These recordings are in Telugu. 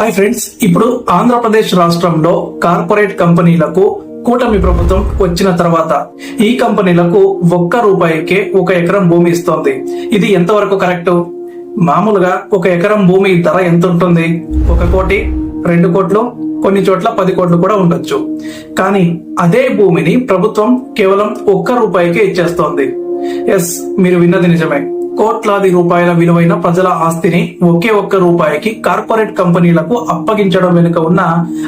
హాయ్ ఫ్రెండ్స్ ఇప్పుడు ఆంధ్రప్రదేశ్ రాష్ట్రంలో కార్పొరేట్ కంపెనీలకు కూటమి ప్రభుత్వం వచ్చిన తర్వాత ఈ కంపెనీలకు ఒక్క రూపాయికే ఒక ఎకరం భూమి ఇస్తోంది. ఇది ఎంతవరకు కరెక్ట్? మామూలుగా ఒక ఎకరం భూమి ధర ఎంత ఉంటుంది ఒక కోటి రెండు కోట్లు కొన్ని చోట్ల పది కోట్లు కూడా ఉండొచ్చు. కానీ అదే భూమిని ప్రభుత్వం కేవలం ఒక్క రూపాయికే ఇచ్చేస్తోంది. ఎస్ మీరు విన్నది నిజమే. కోట్లాది రూపాయల విలువైన ప్రజల ఆస్తిని ఒకే ఒక్క రూపాయికి కార్పొరేట్ కంపెనీలకు అప్పగించడం వెనుక ఉన్న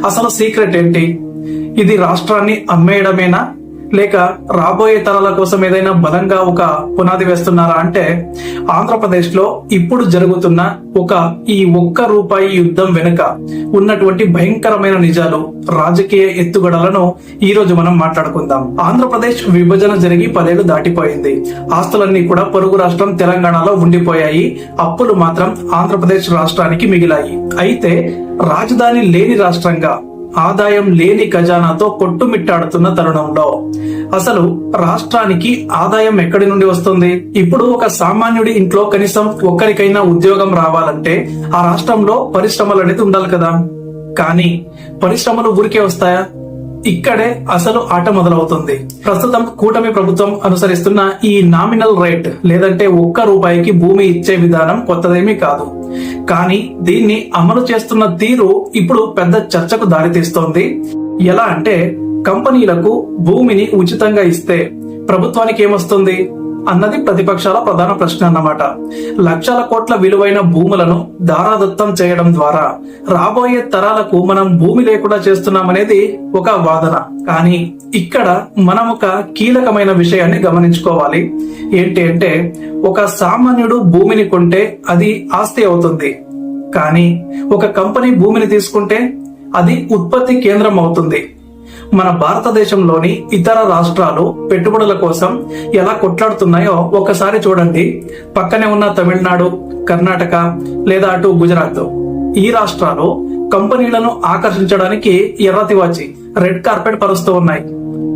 అసలు సీక్రెట్ ఏంటి? ఇది రాష్ట్రాన్ని అమ్మేయడమేనా? లేక రాబోయే తరాల కోసం ఏదైనా బలంగా ఒక పునాది వేస్తున్నారా అంటే ఆంధ్రప్రదేశ్లో ఇప్పుడు జరుగుతున్న ఒక ఈ ఒక్క రూపాయి యుద్ధం వెనుక ఉన్నటువంటి భయంకరమైన నిజాలు రాజకీయ ఎత్తుగడలను ఈ రోజు మనం మాట్లాడుకుందాం. ఆంధ్రప్రదేశ్ విభజన జరిగి పదేళ్ళు దాటిపోయింది. ఆస్తులన్నీ కూడా పొరుగు రాష్ట్రం తెలంగాణలో ఉండిపోయాయి. అప్పులు మాత్రం ఆంధ్రప్రదేశ్ రాష్ట్రానికి మిగిలాయి. అయితే రాజధాని లేని రాష్ట్రంగా ఆదాయం లేని ఖజానాతో కొట్టుమిట్టాడుతున్న తరుణంలో అసలు రాష్ట్రానికి ఆదాయం ఎక్కడి నుండి వస్తుంది? ఇప్పుడు ఒక సామాన్యుడి ఇంట్లో కనీసం ఒక్కరికైనా ఉద్యోగం రావాలంటే ఆ రాష్ట్రంలో పరిశ్రమలు అనేది ఉండాలి కదా. కానీ పరిశ్రమలు ఊరికే వస్తాయా? ఇక్కడే అసలు ఆట మొదలవుతుంది. ప్రస్తుతం కూటమి ప్రభుత్వం అనుసరిస్తున్న ఈ నామినల్ రేట్ లేదంటే ఒక్క రూపాయికి భూమి ఇచ్చే విధానం కొత్తదేమీ కాదు. కానీ దీన్ని అమలు చేస్తున్న తీరు ఇప్పుడు పెద్ద చర్చకు దారితీస్తోంది. ఎలా అంటే కంపెనీలకు భూమిని ఉచితంగా ఇస్తే ప్రభుత్వానికి ఏమొస్తుంది? అన్నది ప్రతిపక్షాల ప్రధాన ప్రశ్న అన్నమాట. లక్షల కోట్ల విలువైన భూములను దారాదత్తం చేయడం ద్వారా రాబోయే తరాలకు మనం భూమి లేకుండా చేస్తున్నామనేది ఒక వాదన. కానీ ఇక్కడ మనం ఒక కీలకమైన విషయాన్ని గమనించుకోవాలి. ఏంటి అంటే ఒక సామాన్యుడు భూమిని కొంటే అది ఆస్తి అవుతుంది. కానీ ఒక కంపెనీ భూమిని తీసుకుంటే అది ఉత్పత్తి కేంద్రం అవుతుంది. మన భారతదేశంలోని ఇతర రాష్ట్రాలు పెట్టుబడుల కోసం ఎలా కొట్లాడుతున్నాయో ఒకసారి చూడండి. పక్కనే ఉన్న తమిళనాడు కర్ణాటక లేదా అటు గుజరాత్. ఈ రాష్ట్రాలు కంపెనీలను ఆకర్షించడానికి ఎర్రతివాచి రెడ్ కార్పెట్ పరుస్తూ ఉన్నాయి.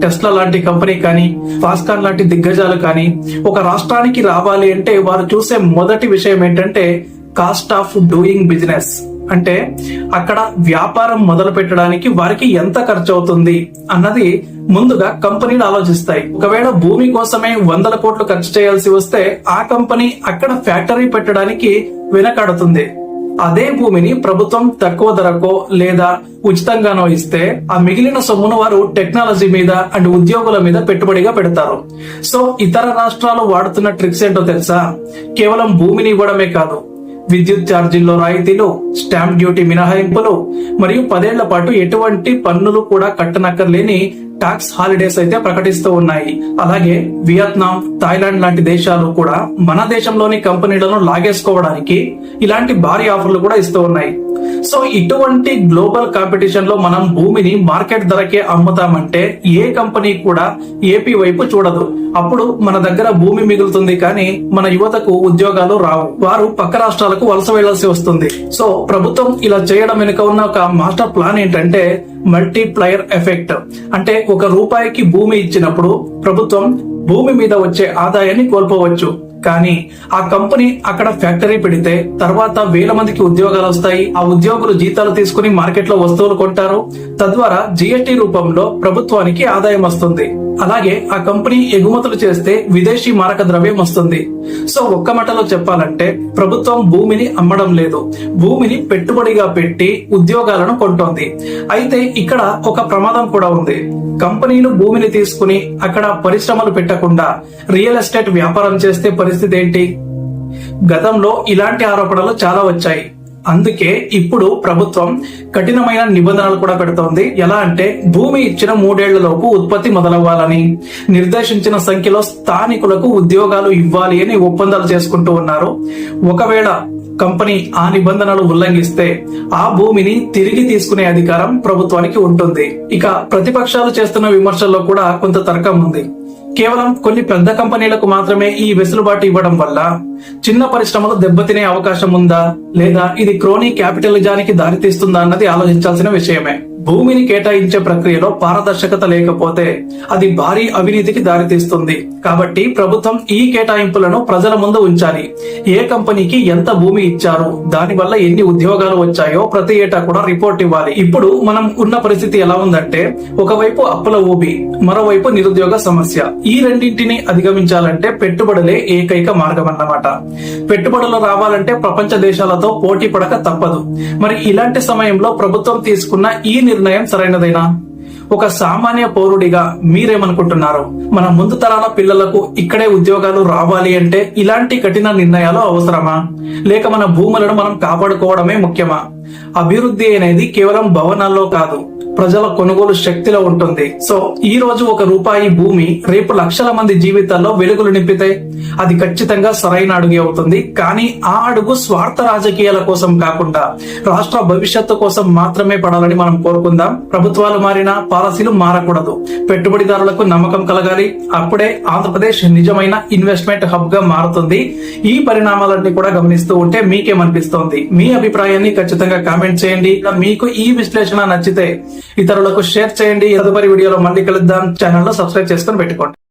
టెస్లా లాంటి కంపెనీ కానీ ఫాస్కాన్ లాంటి దిగ్గజాలు కానీ ఒక రాష్ట్రానికి రావాలి అంటే వారు చూసే మొదటి విషయం ఏంటంటే కాస్ట్ ఆఫ్ డూయింగ్ బిజినెస్. అంటే అక్కడ వ్యాపారం మొదలు పెట్టడానికి వారికి ఎంత ఖర్చు అవుతుంది అన్నది ముందుగా కంపెనీలు ఆలోచిస్తాయి. ఒకవేళ భూమి కోసమే వందల కోట్లు ఖర్చు చేయాల్సి వస్తే ఆ కంపెనీ అక్కడ ఫ్యాక్టరీ పెట్టడానికి వెనకాడుతుంది. అదే భూమిని ప్రభుత్వం తక్కువ ధరకో లేదా ఉచితంగానో ఇస్తే ఆ మిగిలిన సొమ్మును వారు టెక్నాలజీ మీద అండ్ ఉద్యోగుల మీద పెట్టుబడిగా పెడతారు. సో ఇతర రాష్ట్రాలు వాడుతున్న ట్రిక్స్ ఏంటో తెలుసా? కేవలం భూమిని ఇవ్వడమే కాదు. విద్యుత్ ఛార్జీల్లో రాయితీలు స్టాంప్ డ్యూటీ మినహాయింపులు మరియు పదేళ్ళ పాటు ఎటువంటి పన్నులు కూడా కట్టనక్కర్లేని టాక్స్ హాలిడేస్ అయితే ప్రకటిస్తూ ఉన్నాయి. అలాగే వియత్నాం థాయిలాండ్ లాంటి దేశాలు కూడా మన దేశంలోని కంపెనీలను లాగేసుకోవడానికి ఇలాంటి భారీ ఆఫర్లు కూడా ఇస్తూ ఉన్నాయి. సో ఇటువంటి గ్లోబల్ కాంపిటీషన్లో మనం భూమిని మార్కెట్ ధరకే అమ్ముతామంటే ఏ కంపెనీ కూడా ఏపీ వైపు చూడదు. అప్పుడు మన దగ్గర భూమి మిగులుతుంది కానీ మన యువతకు ఉద్యోగాలు రావు. వారు పక్క రాష్ట్రాలకు వలస వెళ్ళాల్సి వస్తుంది. సో ప్రభుత్వం ఇలా చేయడం వెనుక ఉన్న ఒక మాస్టర్ ప్లాన్ ఏంటంటే మల్టీప్లయర్ ఎఫెక్ట్. అంటే ఒక రూపాయికి భూమి ఇచ్చినప్పుడు ప్రభుత్వం భూమి మీద వచ్చే ఆదాయాన్ని కోల్పోవచ్చు. కానీ ఆ కంపెనీ అక్కడ ఫ్యాక్టరీ పెడితే తర్వాత వేల మందికి ఉద్యోగాలు వస్తాయి. ఆ ఉద్యోగులు జీతాలు తీసుకుని మార్కెట్లో వస్తువులు కొంటారు. తద్వారా జిఎస్టి రూపంలో ప్రభుత్వానికి ఆదాయం వస్తుంది. అలాగే ఆ కంపెనీ ఎగుమతులు చేస్తే విదేశీ మారక ద్రవ్యం వస్తుంది. సో ఒక్క మటలో చెప్పాలంటే ప్రభుత్వం భూమిని అమ్మడం లేదు. భూమిని పెట్టుబడిగా పెట్టి ఉద్యోగాలను కొంటోంది. అయితే ఇక్కడ ఒక ప్రమాదం కూడా ఉంది. కంపెనీలు భూమిని తీసుకుని అక్కడ పరిశ్రమలు పెట్టకుండా రియల్ ఎస్టేట్ వ్యాపారం చేస్తే పరిస్థితి ఏంటి? గతంలో ఇలాంటి ఆరోపణలు చాలా వచ్చాయి. అందుకే ఇప్పుడు ప్రభుత్వం కఠినమైన నిబంధనలు కూడా పెడుతోంది. ఎలా అంటే భూమి ఇచ్చిన మూడేళ్ళలోపు ఉత్పత్తి మొదలవ్వాలని నిర్దేశించిన సంఖ్యలో స్థానికులకు ఉద్యోగాలు ఇవ్వాలి అని ఒప్పందాలు చేసుకుంటూ ఉన్నారు. ఒకవేళ కంపెనీ ఆ నిబంధనలు ఉల్లంఘిస్తే ఆ భూమిని తిరిగి తీసుకునే అధికారం ప్రభుత్వానికి ఉంటుంది. ఇక ప్రతిపక్షాలు చేస్తున్న విమర్శల్లో కూడా కొంత తర్కం ఉంది. కేవలం కొన్ని పెద్ద కంపెనీలకు మాత్రమే ఈ వెసులుబాటు ఇవ్వడం వల్ల చిన్న పరిశ్రమలు దెబ్బతినే అవకాశం ఉందా? లేదా ఇది క్రోనీ క్యాపిటలిజానికి దారితీస్తుందా అన్నది ఆలోచించాల్సిన విషయమే. భూమిని కేటాయించే ప్రక్రియలో పారదర్శకత లేకపోతే అది భారీ అవినీతికి దారితీస్తుంది. కాబట్టి ప్రభుత్వం ఈ కేటాయింపులను ప్రజల ముందు ఉంచాలి. ఏ కంపెనీకి ఎంత భూమి ఇచ్చారు దానివల్ల ఎన్ని ఉద్యోగాలు వచ్చాయో ప్రతి ఏటా కూడా రిపోర్ట్ ఇవ్వాలి. ఇప్పుడు మనం ఉన్న పరిస్థితి ఎలా ఉందంటే ఒకవైపు అప్పుల ఊబి మరోవైపు నిరుద్యోగ సమస్య. ఈ రెండింటిని అధిగమించాలంటే పెట్టుబడులే ఏకైక మార్గం అన్నమాట పెట్టుబడులు రావాలంటే ప్రపంచ దేశాలతో పోటీ పడక తప్పదు. మరి ఇలాంటి సమయంలో ప్రభుత్వం తీసుకున్న ఈ నిర్ణయం సరైనదేనా? ఒక సామాన్య పౌరుడిగా మీరేమనుకుంటున్నారు? మన ముందు తరాల పిల్లలకు ఇక్కడే ఉద్యోగాలు రావాలి అంటే ఇలాంటి కఠిన నిర్ణయాలు అవసరమా? లేక మన భూములను మనం కాపాడుకోవడమే ముఖ్యమా? అభివృద్ధి అనేది కేవలం భవనాల్లో కాదు ప్రజల కొనుగోలు శక్తిలో ఉంటుంది. సో ఈ రోజు ఒక రూపాయి భూమి రేపు లక్షల మంది జీవితాల్లో వెలుగులు నింపితే అది ఖచ్చితంగా సరైన అడుగు అవుతుంది. కానీ ఆ అడుగు స్వార్థ రాజకీయాల కోసం కాకుండా రాష్ట్ర భవిష్యత్తు కోసం మాత్రమే పడాలని మనం కోరుకుందాం. ప్రభుత్వాలు మారినా పాలసీలు మారకూడదు. పెట్టుబడిదారులకు నమ్మకం కలగాలి. అప్పుడే ఆంధ్రప్రదేశ్ నిజమైన ఇన్వెస్ట్మెంట్ హబ్గా మారుతుంది. ఈ పరిణామాలన్నీ కూడా గమనిస్తూ ఉంటే మీకేమనిపిస్తోంది? మీ అభిప్రాయాన్ని ఖచ్చితంగా కామెంట్ చేయండి. మీకు ఈ విశ్లేషణ నచ్చితే ఇతరులకు షేర్ చేయండి. తదుపరి వీడియోలో మళ్ళీ కలుద్దాం. ఛానల్లో సబ్స్క్రైబ్ చేసుకొని పెట్టుకోండి.